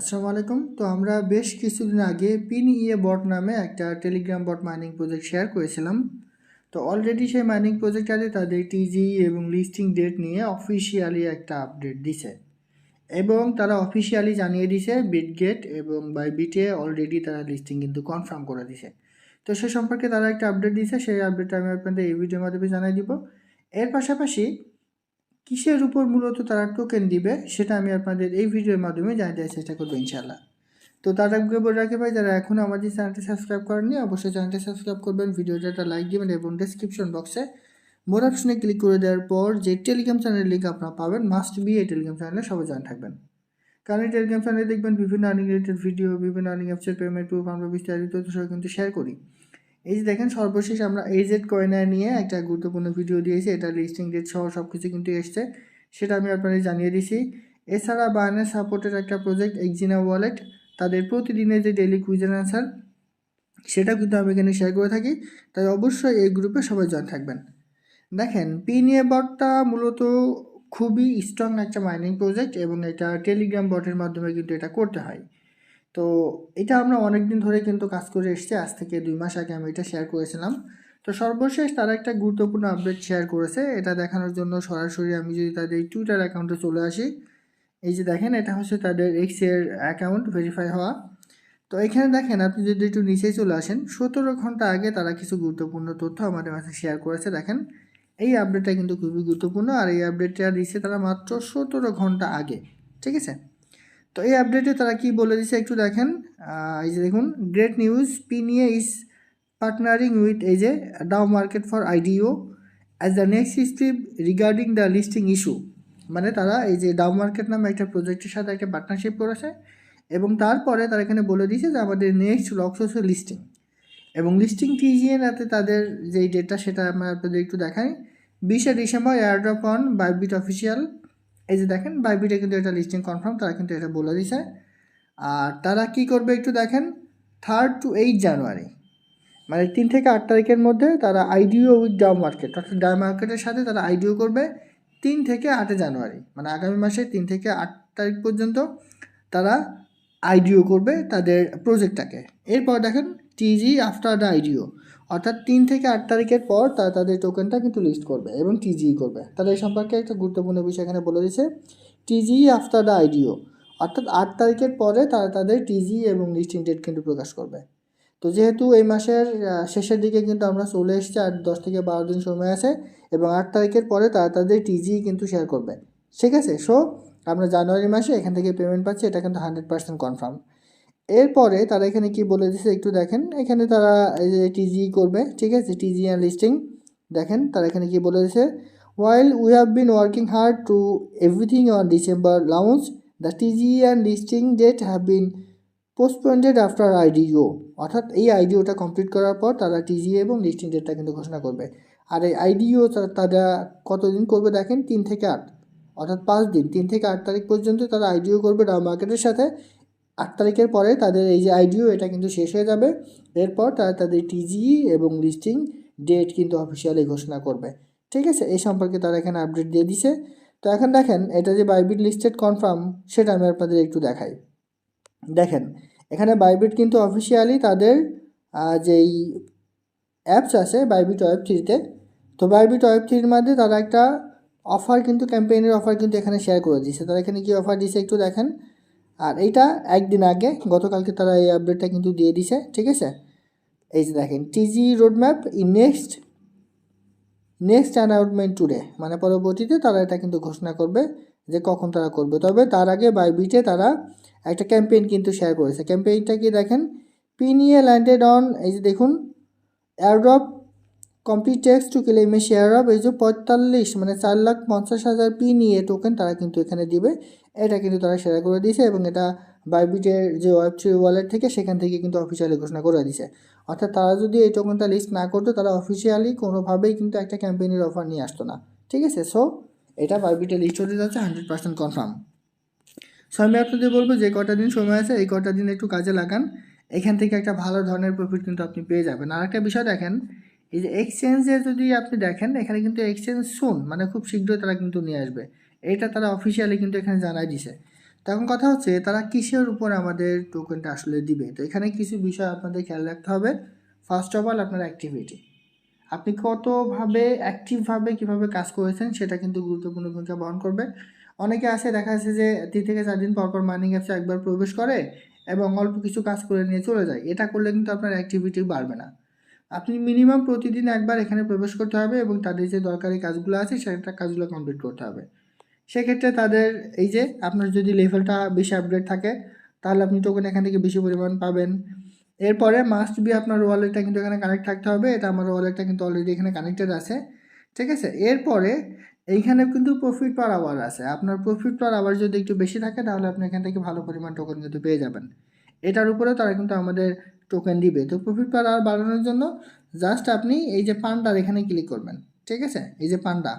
আসসালামু আলাইকুম। তো আমরা বেশ কিছুদিন আগে পিন ইয়ে বট নামে একটা Telegram bot mining project share করেছিলাম। তো অলরেডি সেই মাইনিং প্রজেক্টটাতে তাদের টিজি এবং লিস্টিং ডেট নিয়ে অফিসিয়ালি একটা আপডেট দিছে। এবং তারা অফিসিয়ালি জানিয়ে দিছে বিটগেট এবং বাই বিটে অলরেডি তারা লিস্টিং কিন্তু কনফার্ম করে দিছে। তো সে সম্পর্কে তারা একটা আপডেট দিছে। সেই আপডেটটা আমি আপনাদের এই ভিডিওর মাধ্যমে জানাই দিব। এর পাশাপাশি কিসের উপর মূলত তারা টোকেন দিবে, সেটা আমি আপনাদের এই ভিডিওর মাধ্যমে জানিয়ে দেওয়ার চেষ্টা করব ইনশাল্লাহ তো তার আগে বলে রাখি ভাই, যারা এখনও আমাদের চ্যানেলটি সাবস্ক্রাইব করেননি, অবশ্যই চ্যানেলটি সাবস্ক্রাইব করবেন ভিডিওটা একটা লাইক দেবেন এবং ডেসক্রিপশন বক্সে মোর অপশনে ক্লিক করে দেওয়ার পর যে টেলিগ্রাম চ্যানেলের লিঙ্ক আপনারা পাবেন মাস্ট বি এই টেলিগ্রাম চ্যানেলে সবাই জয়েন থাকবেন। কারণ এই টেলিগ্রাম চ্যানেলে দেখবেন বিভিন্ন আর্নিং রিলেটেড ভিডিও বিভিন্ন আর্নিং অ্যাপসের পেমেন্ট প্রুফ আমরা বিস্তারিত কিন্তু শেয়ার করি। এই যে দেখেন সর্বশেষ আমরা এইজেড কয়েনার নিয়ে একটা গুরুত্বপূর্ণ ভিডিও দিয়েছি, এটা লিস্টিং ডেট সহ সব কিছু কিন্তু এসছে। সেটা আমি আপনাদের জানিয়ে দিছি। এছাড়া বায়ানের সাপোর্টের একটা প্রজেক্ট এক্সিনা ওয়ালেট তাদের প্রতিদিনের যে ডেলি কুইজেন অ্যান্সার সেটা কিন্তু আমি এখানে শেয়ার করে থাকি। তাই অবশ্যই এই গ্রুপে সবাই জয়েন থাকবেন। দেখেন পিনিয়ে বটটা মূলত খুবই স্ট্রং একটা মাইনিং প্রজেক্ট এবং এটা টেলিগ্রাম বটের মাধ্যমে কিন্তু এটা করতে হয়। তো এটা আমরা অনেক দিন ধরে কিন্তু কাজ করে এসেছি। আজ থেকে দুই মাস আগে আমি এটা শেয়ার করেছিলাম। তো সর্বশেষ তারা একটা গুরুত্বপূর্ণ আপডেট শেয়ার করেছে। এটা দেখানোর জন্য সরাসরি আমি যদি তাদের টুইটার অ্যাকাউন্টে চলে আসি, এই যে দেখেন, এটা হচ্ছে তাদের এক্সের অ্যাকাউন্ট ভেরিফাই হওয়া। তো এখানে দেখেন, আপনি যদি একটু নিচেই চলে আসেন, সতেরো ঘণ্টা আগে তারা কিছু গুরুত্বপূর্ণ তথ্য আমাদের কাছে শেয়ার করেছে। দেখেন, এই আপডেটটা কিন্তু খুবই গুরুত্বপূর্ণ। আর এই আপডেটটা দিচ্ছে তারা মাত্র সতেরো ঘণ্টা আগে। ঠিক আছে? তো এই আপডেটে তারা কি বলে দিচ্ছে একটু দেখেন। এই যে দেখুন গ্রেট নিউজ পিনিয়ে ইজ পার্টনারিং উইথ এই যে DAO market for IDO as the next step regarding the listing issue মানে তারা এই যে ডাউ মার্কেট নামে একটা প্রজেক্টের সাথে একটা পার্টনারশিপ করেছে এবং তারপরে তারা এখানে বলে দিয়েছে যে আমাদের নেক্সট লক্ষ্য হচ্ছে লিস্টিং এবং লিস্টিং টিজিএনতে তাদের যেই ডেটটা সেটা আমরা আপনাদের একটু দেখাই। বিশে December airdrop on Bybit official এই যে দেখেন বাইবিটে কিন্তু এটা লিস্টিং কনফার্ম তারা কিন্তু এটা বলে দিছে। আর তারা কি করবে একটু দেখেন থার্ড টু এইট জানুয়ারি মানে তিন থেকে আট তারিখের মধ্যে তারা আইডিও উইথ ডাউ মার্কেট অর্থাৎ ডাউ মার্কেটের সাথে তারা আইডিও করবে তিন থেকে আটে জানুয়ারি মানে আগামী মাসে তিন থেকে আট তারিখ পর্যন্ত তারা আইডিও করবে তাদের প্রজেক্টটাকে এরপর দেখেন টিজি আফটার দ্য আইডিও অর্থাৎ তিন থেকে আট তারিখের পর তারা তাদের টোকেনটা কিন্তু লিস্ট করবে এবং টিজি করবে। তাহলে এই সম্পর্কে একটা গুরুত্বপূর্ণ বিষয় এখানে বলে দিচ্ছে টিজি আফটার দ্য আইডিও অর্থাৎ আট তারিখের পরে তারা তাদের টিজি এবং লিস্টিং ডেট কিন্তু প্রকাশ করবে। তো যেহেতু এই মাসের শেষের দিকে কিন্তু আমরা চলে এসেছি আর দশ থেকে বারো দিন সময় আছে, এবং আট তারিখের পরে তারা তাদের টিজি কিন্তু শেয়ার করবে। ঠিক আছে? সো আমরা জানুয়ারি মাসে এখান থেকে পেমেন্ট পাচ্ছি, এটা কিন্তু হান্ড্রেড পার্সেন্ট কনফার্ম এরপরে তারা এখানে কি বলে দিছে একটু দেখেন। এখানে তারা এই যে টিজি করবে, ঠিক আছে? টিজি অ্যান্ড লিস্টিং দেখেন, তারা এখানে কি বলে দিছে? While we have been working hard to everything on December launch the TG and listing date have been postponed after IDO অর্থাৎ এই আইডিওটা কমপ্লিট করার পর তারা টিজি এবং লিস্টিং ডেটটা কিন্তু ঘোষণা করবে। আর এই আইডিও তারা কতদিন করবে দেখেন? তিন থেকে আট। অর্থাৎ পাঁচ দিন। তিন থেকে আট তারিখ পর্যন্ত তারা আইডিও করবে ডাউ মার্কেটের সাথে। আট তারিখের পরে তাদের এই যে আইডিও এটা কিন্তু শেষ হয়ে যাবে। এরপর তারা তাদের টিজি এবং লিস্টিং ডেট কিন্তু অফিসিয়ালি ঘোষণা করবে। ঠিক আছে? এই সম্পর্কে তারা এখানে আপডেট দিয়ে দিছে। তো এখন দেখেন, এটা যে বাইবিট লিস্টেড কনফার্ম সেটা আমি আপনাদের একটু দেখাই। দেখেন, এখানে বাইবিট কিন্তু অফিসিয়ালি তাদের যেই অ্যাপস আছে বাইবিট ওয়েব থ্রিতে তো বাইবিট ওয়েব থ্রির মধ্যে তারা একটা অফার কিন্তু ক্যাম্পেইনের অফার কিন্তু এখানে শেয়ার করে দিচ্ছে তারা এখানে কী অফার দিচ্ছে একটু দেখেন। আর এইটা একদিন আগে গতকালকে তারা এই আপডেটটা কিন্তু দিয়ে দিছে, ঠিক আছে? এই যে দেখেন TG roadmap in next next announcement today মানে পরবর্তীতে তারা এটা কিন্তু ঘোষণা করবে যে কখন তারা করবে। তবে তার আগে বাইবিটে তারা একটা ক্যাম্পেইন কিন্তু শেয়ার করেছে। ক্যাম্পেইনটা কি দেখেন? পিনিয়ে ল্যান্ডেড অন এই যে দেখুন এয়ারড্রপ কমপ্লিটেক্স টু ক্লেমে শেয়ার অফ এই যে পঁয়তাল্লিশ মানে চার লাখ পঞ্চাশ হাজার পি নিয়ে টোকেন তারা কিন্তু এখানে দিবে। এটা কিন্তু তারা শেয়ার করে দিয়েছে এবং এটা বাইবিটের যে ওয়েব থ্রি ওয়ালেট থেকে সেখান থেকে কিন্তু অফিসিয়ালি ঘোষণা করে দিয়েছে। অর্থাৎ তারা যদি এই টোকেনটা লিস্ট না করতো, তারা অফিসিয়ালি কোনোভাবেই কিন্তু একটা ক্যাম্পেইনের অফার নিয়ে আসতো না। ঠিক আছে? সো এটা বাইবিটে লিস্ট হতে যাচ্ছে হান্ড্রেড পার্সেন্ট কনফার্ম সো আমি আপনাদের বলব যে কটা দিন সময় আছে, এই কটা দিন একটু কাজে লাগান। এখান থেকে একটা ভালো ধরনের প্রফিট কিন্তু আপনি পেয়ে যাবেন। আর একটা বিষয় দেখেন, এই যে এক্সচেঞ্জে যদি আপনি দেখেন, এখানে কিন্তু এক্সচেঞ্জ শুন মানে খুব শীঘ্রই তারা কিন্তু নিয়ে আসবে। এটা তারা অফিসিয়ালি কিন্তু এখানে জানাই দিছে। তখন কথা হচ্ছে, তারা কিসের উপর আমাদের টোকেনটা আসলে দিবে? তো এখানে কিছু বিষয় আপনাদের খেয়াল রাখতে হবে। ফার্স্ট অফ অল আপনার অ্যাক্টিভিটি আপনি কতভাবে অ্যাক্টিভভাবে কীভাবে কাজ করেছেন, সেটা কিন্তু গুরুত্বপূর্ণ ভূমিকা বহন করবে। অনেকে আছে, দেখা যাচ্ছে যে তিন থেকে চার দিন পর পর মাইনিং অ্যাপসে একবার প্রবেশ করে এবং অল্প কিছু কাজ করে নিয়ে চলে যায়। এটা করলে কিন্তু আপনার অ্যাক্টিভিটি বাড়বে না। আপনি মিনিমাম প্রতিদিন একবার এখানে প্রবেশ করতে হবে এবং তাদের যে দরকারি কাজগুলো আছে, সেটা কাজগুলো কমপ্লিট করতে হবে। সেক্ষেত্রে তাদের এই যে আপনার যদি লেভেলটা বেশি আপগ্রেড থাকে, তাহলে আপনি টোকেন এখান থেকে বেশি পরিমাণ পাবেন। এরপরে মাস্ট বি আপনার ওয়ালেটটা কিন্তু এখানে কানেক্ট থাকতে হবে। এটা আমার ওয়ালেটটা কিন্তু অলরেডি এখানে কানেক্টেড আছে। ঠিক আছে? এরপরে এইখানে কিন্তু প্রফিট পার আওয়ার আছে। আপনার প্রফিট পার আওয়ার যদি একটু বেশি থাকে, তাহলে আপনি এখান থেকে ভালো পরিমাণ টোকেন কিন্তু পেয়ে যাবেন। এটার উপরে তারা কিন্তু আমাদের টোকেন দিবে। তো প্রফিট পার আওয়ার বাড়ানোর জন্য জাস্ট আপনি এই যে পান্ডার এখানে ক্লিক করবেন। ঠিক আছে? এই যে পান্ডা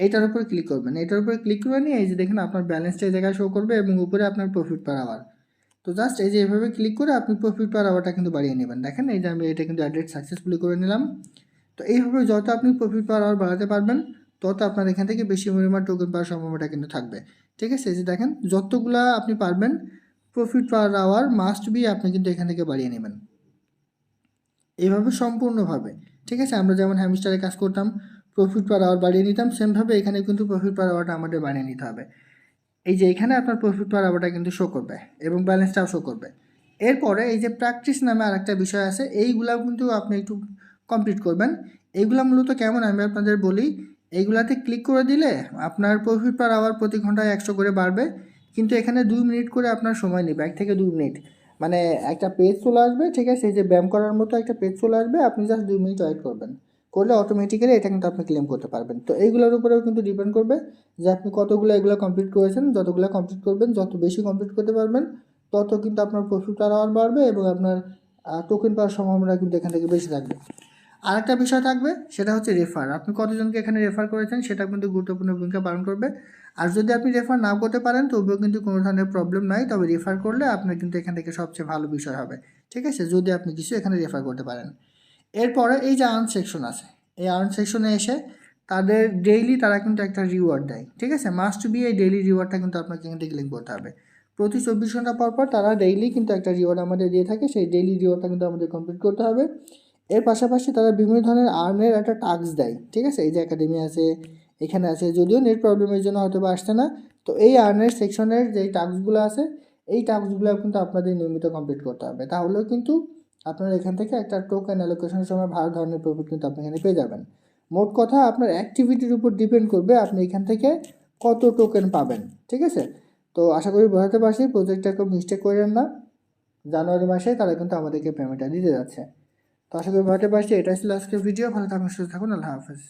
এইটার উপর ক্লিক করবেন এটার উপরে ক্লিক করে নিয়ে এই যে দেখেন আপনার ব্যালেন্সটা এই জায়গায় শো করবে এবং উপরে আপনার প্রফিট পার আওয়ার তো জাস্ট এই যে এভাবে ক্লিক করে আপনি প্রফিট পার আওয়ারটা কিন্তু বাড়িয়ে নেবেন। দেখেন এই যে আমি এটা কিন্তু অ্যাড্রেস সাকসেসফুলি করে নিলাম। তো এইভাবে যত আপনি প্রফিট পার আওয়ার বাড়াতে পারবেন, তত আপনার এখান থেকে বেশি পরিমাণ টোকেন পাওয়ার সম্ভাবনাটা কিন্তু থাকবে। ঠিক আছে? এই যে দেখেন, যতগুলা আপনি পারবেন profit per hour must be আপনি কিন্তু এখান থেকে বাড়িয়ে নেবেন। এইভাবে সম্পূর্ণভাবে। ঠিক আছে? আমরা যেমন হ্যামস্টারে কাজ করতাম প্রফিট পার আওয়ার বাড়িয়ে নিতাম সেমভাবে এখানে কিন্তু প্রফিট পার আওয়ারটা আমাদের বাড়িয়ে নিতে হবে। এই যে এখানে আপনার প্রফিট পার আওয়ারটা কিন্তু শো করবে এবং ব্যালেন্সটাও শো করবে। এরপরে এই যে প্র্যাকটিস নামে আরেকটা বিষয় আছে, এইগুলাও কিন্তু আপনি একটু কমপ্লিট করবেন। এইগুলা মূলত কেমন আমি আপনাদের বলি, এইগুলাতে ক্লিক করে দিলে আপনার প্রফিট পার আওয়ার প্রতি ঘন্টায় একশো করে বাড়বে, কিন্তু এখানে দুই মিনিট করে আপনার সময় নেবে, এক থেকে দুই মিনিট। মানে একটা পেজ চলে আসবে, ঠিক আছে? এই যে ব্যায়াম করার মতো একটা পেজ চলে আসবে, আপনি জাস্ট দুই মিনিট ওয়েট করবেন। করলে অটোমেটিক্যালি এটা কিন্তু আপনি ক্লেম করতে পারবেন। তো এইগুলোর উপরেও কিন্তু ডিপেন্ড করবে যে আপনি কতগুলো এগুলো কমপ্লিট করেছেন, যতগুলো কমপ্লিট করবেন, যত বেশি কমপ্লিট করতে পারবেন, তত কিন্তু আপনার প্রফিট পার আওয়ার বাড়বে এবং আপনার টোকেন পাওয়ার সম্ভাবনা কিন্তু এখান থেকে বেশি থাকবে। আরেকটা বিষয় থাকবে, সেটা হচ্ছে রেফার আপনি কতজনকে এখানে রেফার করেছেন, সেটা কিন্তু গুরুত্বপূর্ণ ভূমিকা পালন করবে। আর যদি আপনি রেফার নাও করতে পারেন তবুও কিন্তু কোনো ধরনের প্রবলেম নাই, তবে রেফার করলে আপনার কিন্তু এখান থেকে সবচেয়ে ভালো বিষয় হবে। ঠিক আছে? যদি আপনি কিছু এখানে রেফার করতে পারেন। এরপরে এই যে আর্ন সেকশন আছে, এই আর্ন সেকশনে এসে তাদের ডেইলি তারা কিন্তু একটা রিওয়ার্ড দেয়, ঠিক আছে? মাস্ট বি এই ডেইলি রিওয়ার্ডটা কিন্তু আপনাকে থেকে ক্লিক করতে হবে। প্রতি চব্বিশ ঘণ্টা পর পর তারা ডেইলি কিন্তু একটা রিওয়ার্ড আমাদের দিয়ে থাকে, সেই ডেইলি রিওয়ার্ডটা কিন্তু আমাদের কমপ্লিট করতে হবে। এর পাশাপাশি তারা বিভিন্ন ধরনের আর্নের একটা টাস্ক দেয়, ঠিক আছে? এই যে একাডেমি আছে, এখানে আছে, যদিও নেট প্রবলেমের জন্য হয়তো বা আসছে না। তো এই আর্নের সেকশনের যে টাস্কগুলো আছে, এই টাস্কগুলো কিন্তু আপনাদের নিয়মিত কমপ্লিট করতে হবে। তাহলেও কিন্তু আপনারা এখান থেকে একটা টোকেন অ্যালোকেশনের সময় ভালো ধরনের প্রফিট কিন্তু আপনি এখানে পেয়ে যাবেন। মোট কথা আপনার অ্যাক্টিভিটির উপর ডিপেন্ড করবে আপনি এখান থেকে কত টোকেন পাবেন, ঠিক আছে? তো আশা করি বোঝাতে পারছি প্রজেক্টটা কেউ মিস্টেক করেন না। জানুয়ারি মাসে তারা কিন্তু আমাদেরকে পেমেন্টটা দিতে যাচ্ছে। তো আশা করি বোঝাতে পারছি, এটাই ছিল আজকের ভিডিও ভালো থাকুন, সুস্থ থাকুন, আল্লাহ হাফেজ।